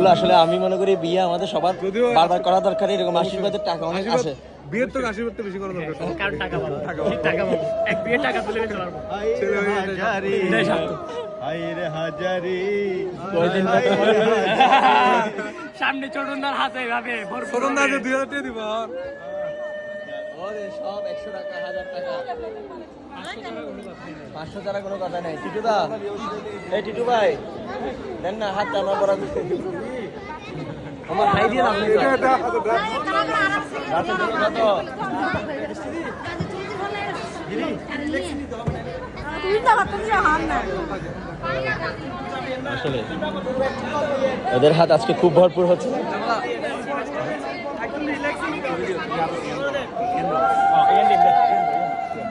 এগুলো আসলে আমি মনে করি বিয়ে আমাদের সবার বারবার করা দরকার এরকম আশীর্বাদের টাকা অনেক আশীর্বাদ আছে। বিয়ের তো বেশি করা দরকার। কার টাকা পাবো টাকা পাবো এক বিয়ে টাকা তুলে নিতে পারব। ছেলে গেলে এটাই স্বার্থ। হাইরে হাজারি। সামনে চটুন্দার হাতে। দুই হাজার টাকা দিব। সব একশো টাকা হাজার টাকা। পাঁচশো টাকা কোনো কথা নাই। টিটু দা এই টিটু ভাই দেন না হাতটা আমার বড় আমার খাই দিয়ে আপনি কত আসলে ওদের হাত আজকে খুব ভরপুর হচ্ছে।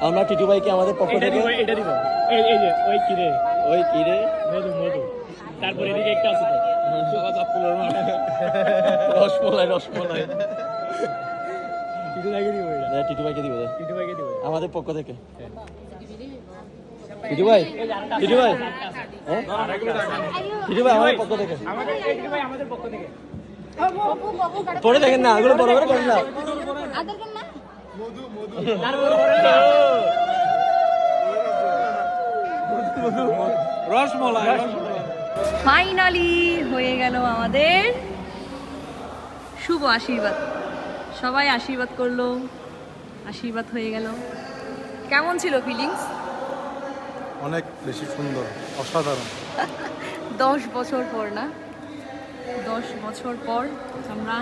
আমরা টিটু ভাইকে আমাদের পক্ষ থেকে এটা দিব এই এই যে ওই কি রে ওই কি রে মধু মধু তারপর এদিকে একটা আছে রসমলাই রসমলাই কিছু লাগে দিব এটা টিটু ভাইকে দিব লাগে দিব আমাদের পক্ষ থেকে টিটু ভাই টিটু ভাই হ্যাঁ টিটু ভাই আমাদের পক্ষ থেকে আমাদের এইদিকে ভাই আমাদের পক্ষ থেকে পরে দেখেন না ওগুলো বড় বড় করেন না রসমলাই। ফাইনালি হয়ে গেল আমাদের শুভ আশীর্বাদ। সবাই আশীর্বাদ করল আশীর্বাদ হয়ে গেল। কেমন ছিল ফিলিংস অনেক বেশি সুন্দর অসাধারণ। দশ বছর পর না? দশ বছর পর আমরা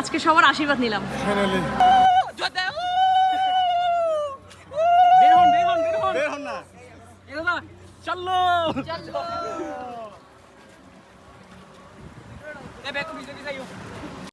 আজকে সবার আশীর্বাদ নিলাম। চলো। এ বে তুমি যদি যাইও